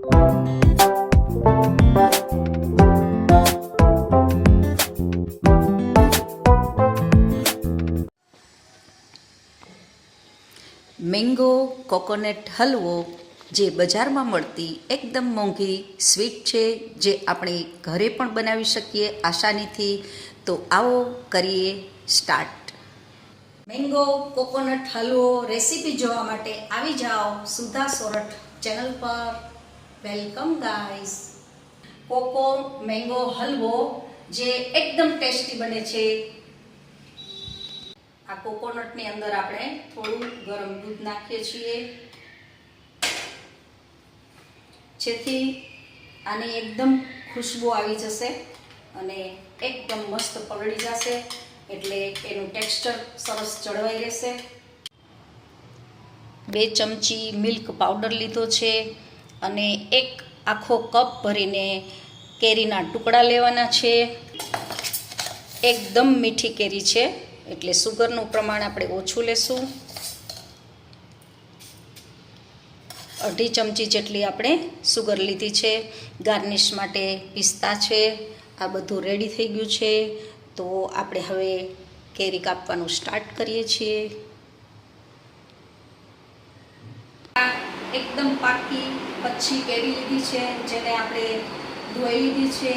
Mango coconut હલવો જે બજારમાં મળતી એકદમ મોંઘી સ્વીટ છે, જે આપણે ઘરે પણ બનાવી શકીએ આસાનીથી, તો આવો કરીએ start mango coconut halwa recipe જોવા માટે આવી જાઓ સુધા સોરઠ ચેનલ પર. Welcome guys coco mango halwa, જે એકદમ ટેસ્ટી બને છે. આ કોકોનટની અંદર આપણે થોડું ગરમ દૂધ નાખીએ છીએ. જેથી આની એકદમ ખુશ્બુ આવી જશે અને એકદમ મસ્ત પલળી જશે, એટલે એનું ટેક્સચર સરસ જળવાઈ રહેશે. બે ચમચી મિલ્ક પાવડર લીધો છે. અને એક આખો કપ ભરીને કેરીના ટુકડા લેવાના છે. એકદમ મીઠી કેરી છે, એટલે સુગરનું પ્રમાણ આપણે ઓછું લેશું. અઢી ચમચી જેટલી આપણે સુગર લીધી છે. ગાર્નિશ માટે પિસ્તા છે, આ બધું રેડી થઈ ગયું છે. તો આપણે હવે કેરી કાપવાનું સ્ટાર્ટ કરીએ છીએ આ એકદમ પાકી પછી કેરી લીધી છે, જેને આપણે ધોઈ લીધી છે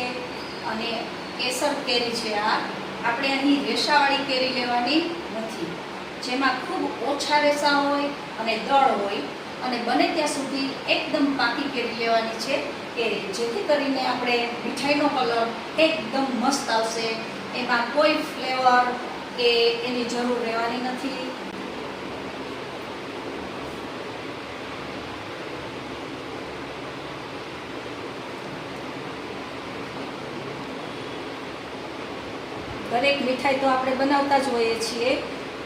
અને કેસર કેરી છે આ. આપણે અહીં રેસાવાળી કેરી લેવાની નથી. જેમાં ખૂબ ઓછા રેસા હોય અને દળ હોય અને બને ત્યાં સુધી એકદમ પાકી કેરી લેવાની છે કેરી. જેથી કરીને આપણે મીઠાઈનો કલર એકદમ મસ્ત આવશે. એમાં કોઈ ફ્લેવર કે એની જરૂર રહેવાની નથી. દરેક મીઠાઈ તો આપણે બનાવતા જ હોઈએ છીએ,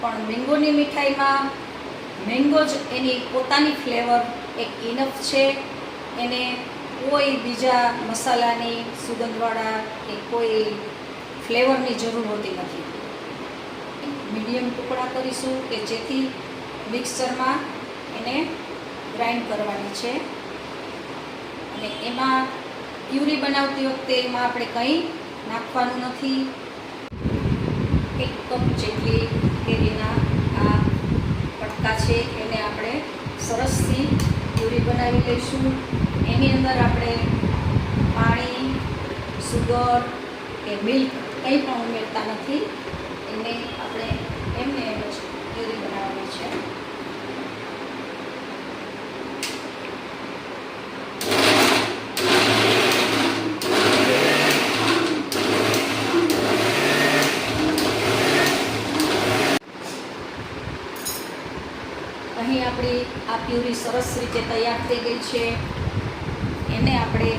પણ મેંગોની મીઠાઈમાં મેંગો જ એની પોતાની ફ્લેવર એક ઇનફ છે. એને કોઈ બીજા મસાલાની સુગંધવાળા કે કોઈ ફ્લેવરની જરૂર હોતી નથી. મીડિયમ ટુકડા કરીશું કે જેથી મિક્સરમાં એને ગ્રાઇન્ડ કરવાની છે. અને એમાં પ્યુરી બનાવતી વખતે એમાં આપણે કંઈ નાખવાનું નથી. એક કપ જેટલી કેરીના આ પટકા છે, એને આપણે સરસથી પૂરી બનાવી લઈશું. એની અંદર આપણે પાણી, સુગર કે મિલ્ક કંઈ પણ ઉમેરતા નથી. એને આપણે એમને એમ જ પ્યુરી બનાવવાની છે અહીં આપણી આ પ્યુરી સરસ રીતે તૈયાર થઈ ગઈ છે. એને આપણે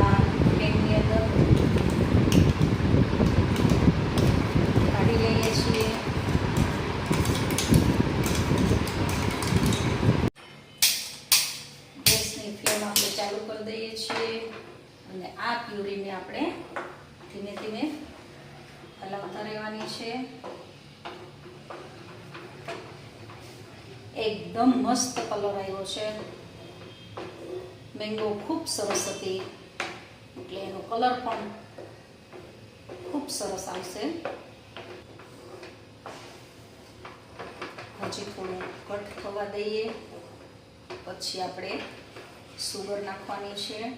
આ પેનની અંદર કાઢી લઈએ છીએ ગેસની ફ્લેમ આપણે ચાલુ કરી દઈએ છીએ અને આ પ્યુરીને આપણે ધીમે ધીમે હલાવતા રહેવાની છે એકદમ મસ્ત કલર આવ્યો છે. મેંગો ખૂબ સરસ હતી. એટલે એનો કલર પણ ખૂબ સરસ આવશે. હજી થોડું કટ થવા દઈએ. પછી આપણે સુગર નાખવાની છે.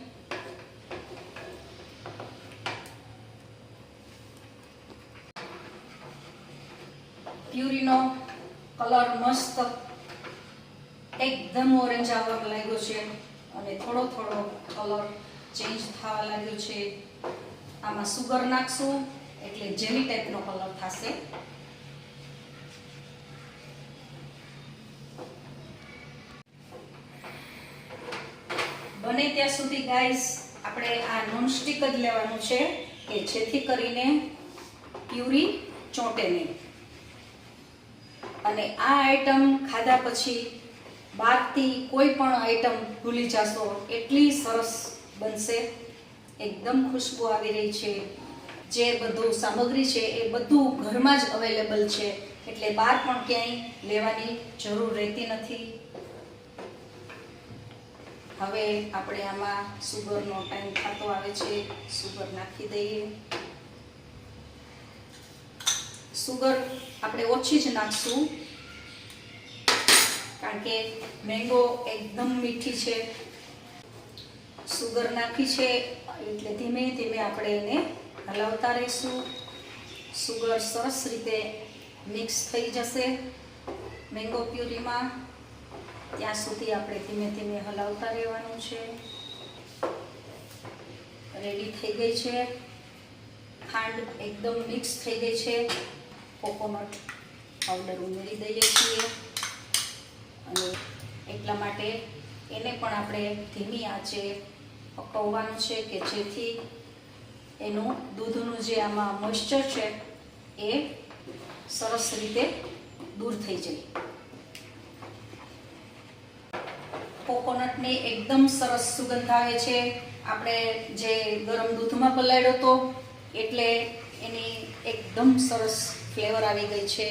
પ્યુરીનો કલર મસ્ત એકદમ ઓરેન્જ આવવા લાગ્યો છે અને થોડો થોડો કલર ચેન્જ થવા લાગ્યો છે. આમાં સુગર નાખશું એટલે જેલી ટાઈપનો કલર થશે. બને ત્યાં સુધી ગાઈસ આપણે આ નોનસ્ટિક જ લેવાનું છે કે જેથી કરીને પ્યુરી ચોંટે નહીં. અને આ આઈટમ ખાધા પછી બાદથી કોઈ પણ આઈટમ ભૂલી જશો, એટલી સરસ બનશે. એકદમ ખુશ્બુ આવી રહી છે. જે બધું સામગ્રી છે એ બધું ઘરમાં જ અવેલેબલ છે. એટલે બહાર પણ ક્યાંય લેવાની જરૂર રહેતી નથી. હવે આપણે આમાં સુગરનો ટાઈમ થતો આવે છે. સુગર નાખી દઈએ. સુગર આપણે ઓછી જ નાખશું. કારણ કે મેંગો એકદમ મીઠી છે સુગર નાખી છે, એટલે ધીમે ધીમે આપણે એને હલાવતા રહીશું. સુગર સરસ રીતે મિક્સ થઈ જશે મેંગો પ્યુરીમાં ત્યાં સુધી આપણે ધીમે ધીમે હલાવતા રહેવાનું છે. રેડી થઈ ગઈ છે. ખાંડ એકદમ મિક્સ થઈ ગઈ છે. કોકોનટ પાવડર ઉમેરી દઈએ છીએ. અને એટલા માટે એને પણ આપણે ધીમી આંચે પકવવાનું છે કે જેથી એનું દૂધનું જે આમાં મોઇશ્ચર છે એ સરસ રીતે દૂર થઈ જાય. કોકોનટની એકદમ સરસ સુગંધ આવે છે. આપણે જે ગરમ દૂધમાં પલાળ્યો હતો એટલે એની એકદમ સરસ ફ્લેવર આવી ગઈ છે.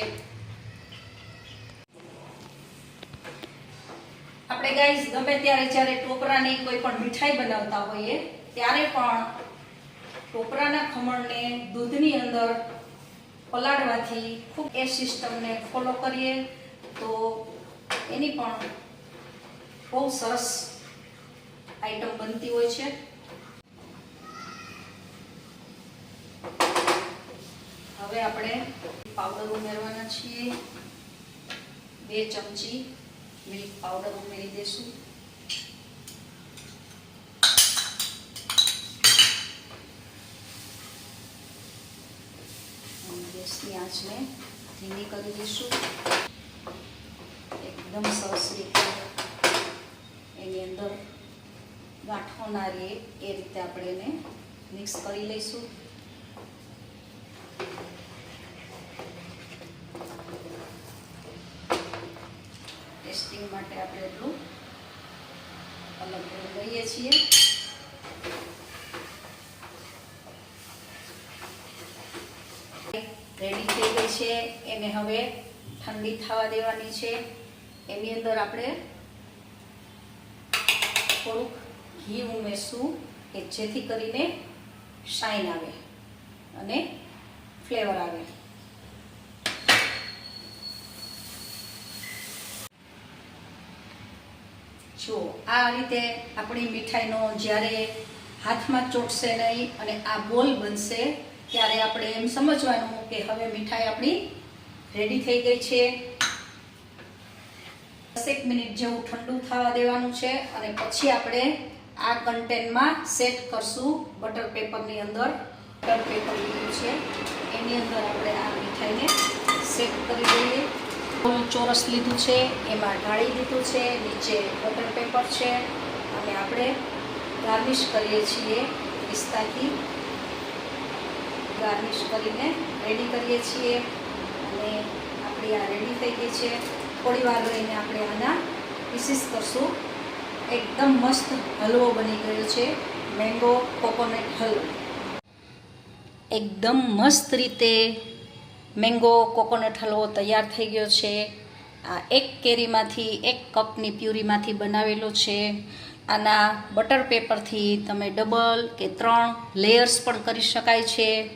આપણે ગાઈઝ ગમે ત્યારે જ્યારે ટોપરાની કોઈ પણ મીઠાઈ બનાવતા હોઈએ, ત્યારે પણ ટોપરાના ખમણને દૂધની અંદર પલાળવાથી ખૂબ એ સિસ્ટમને ફોલો કરીએ. તો એની પણ બહુ સરસ આઈટમ બનતી હોય છે. હવે આપણે પાવડર ઉમેરવાના છીએ. બે ચમચી મિલ્ક પાવડર ઉમેરી અને ગેસની આંચને ધીમી કરી દઈશું એકદમ સરસ રીતે એની અંદર ગાંઠો ના રહે એ રીતે આપણે એને મિક્સ કરી લઈશું ટેસ્ટિંગ માટે આપણે એટલું અલગ કરી લઈએ છીએ. રેડી થઈ ગઈ છે. એને હવે ઠંડી થવા દેવાની છે. એની અંદર આપણે થોડુંક ઘી ઉમેરશું કે જેથી કરીને શાઇન આવે અને ફ્લેવર આવે. જો આ રીતે આપણી મીઠાઈનો જ્યારે હાથમાં ચોટશે નહીં અને આ બોલ બનશે, ત્યારે આપણે એમ સમજવાનું કે હવે મીઠાઈ આપણી રેડી થઈ ગઈ છે. દસેક મિનિટ જેવું ઠંડુ થવા દેવાનું છે અને પછી આપણે આ કન્ટેનમાં સેટ કરશું બટર પેપરની અંદર. બટર પેપર લીધું છે. એની અંદર આપણે આ મીઠાઈને સેટ કરી દઈએ. ચોરસ લીધું છે, એમાં ઢાળી દીધું છે, નીચે બટર પેપર છે, અને આપણે ગાર્નિશ કરીએ છીએ પિસ્તાથી. ગાર્નિશ કરીને રેડી કરીએ છીએ, અને આપણી આ રેડી થઈ ગઈ છે. થોડી વાર રહીને આપણે આના પીસીસ કરશું. એકદમ મસ્ત હલવો બની ગયો છે મેંગો કોકોનટ હલવો. એકદમ મસ્ત રીતે મેંગો, કોકોનટ હલવો તૈયાર થઈ ગયો છે. આ એક કેરીમાંથી, એક કપની પ્યુરીમાંથી બનાવેલો છે. આના બટર પેપરથી તમે ડબલ કે ત્રણ લેયર્સ પણ કરી શકાય છે.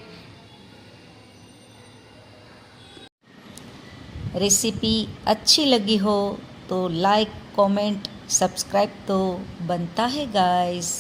રેસીપી અચ્છી લગી હો તો લાઈક, કોમેન્ટ, સબસ્ક્રાઈબ તો બનતા હે, ગાઈઝ.